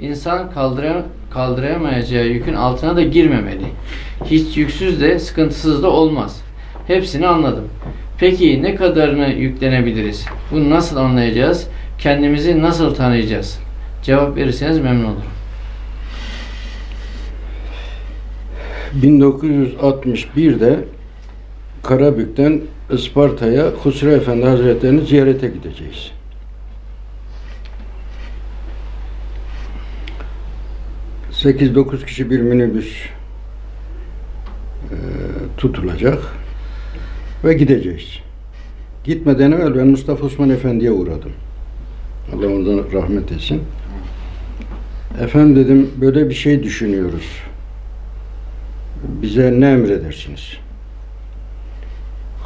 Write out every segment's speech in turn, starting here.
insan kaldıra, kaldıramayacağı yükün altına da girmemeli. Hiç yüksüz de sıkıntısız da olmaz. Hepsini anladım. Peki ne kadarını yüklenebiliriz? Bunu nasıl anlayacağız? Kendimizi nasıl tanıyacağız? Cevap verirseniz memnun olurum. 1961'de Karabük'ten Isparta'ya Husrev Efendi Hazretleri'ni ziyarete gideceğiz. Sekiz dokuz kişi bir minibüs tutulacak ve gideceğiz. Gitmeden evvel ben Mustafa Osman Efendi'ye uğradım. Allah ondan rahmet etsin. Efendim dedim böyle bir şey düşünüyoruz bize ne emredersiniz?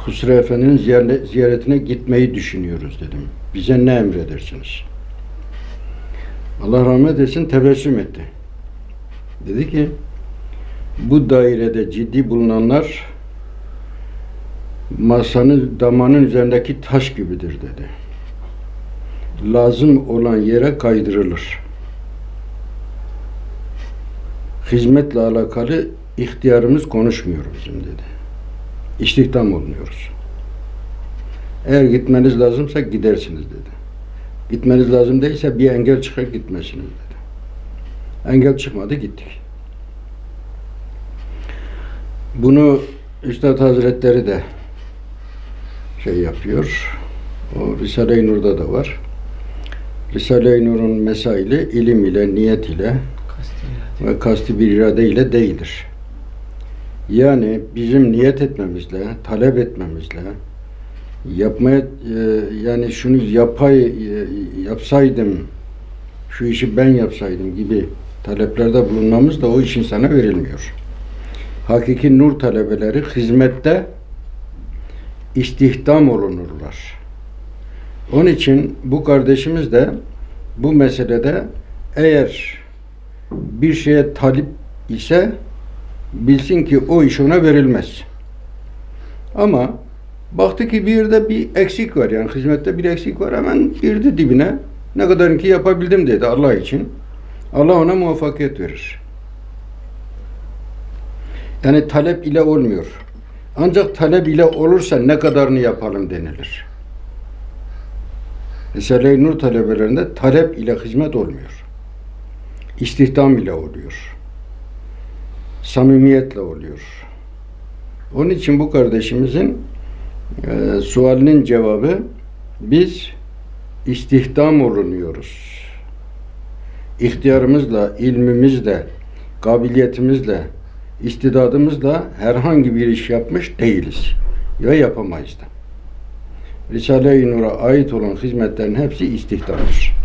Husrev Efendi'nin ziyare- ziyaretine gitmeyi düşünüyoruz dedim. Bize ne emredersiniz? Allah rahmet etsin tebessüm etti. Dedi ki bu dairede ciddi bulunanlar masanın damanın üzerindeki taş gibidir dedi. Lazım olan yere kaydırılır. Hizmetle alakalı ihtiyarımız konuşmuyor bizim dedi. İstihdam olmuyoruz. Eğer gitmeniz lazımsa gidersiniz dedi. Gitmeniz lazım değilse bir engel çıkar gitmesiniz dedi. Engel çıkmadı gittik. Bunu Üstad Hazretleri de şey yapıyor. O Risale-i Nur'da da var. Risale-i Nur'un mesaili ilim ile, niyet ile ve kasti bir irade ile değildir. Yani bizim niyet etmemizle, talep etmemizle, yapmaya e, yani şunu yapay e, yapsaydım, şu işi ben yapsaydım gibi taleplerde bulunmamız da o iş insana verilmiyor. Hakiki nur talebeleri hizmette istihdam olunurlar. Onun için bu kardeşimiz de bu meselede eğer bir şeye talip ise bilsin ki o iş ona verilmez. Ama baktı ki bir yerde bir eksik var yani hizmette bir eksik var hemen girdi dibine. Ne kadar ki yapabildim dedi Allah için. Allah ona muvaffakiyet verir. Yani talep ile olmuyor. Ancak talep ile olursa ne kadarını yapalım denilir. Mesela nur talebelerinde talep ile hizmet olmuyor. İstihdam ile oluyor. Samimiyetle oluyor. Onun için bu kardeşimizin e, sualinin cevabı biz istihdam olunuyoruz. İhtiyarımızla, ilmimizle, kabiliyetimizle, istidadımızla herhangi bir iş yapmış değiliz. Ve yapamayız da. Risale-i Nur'a ait olan hizmetlerin hepsi istihdamdır.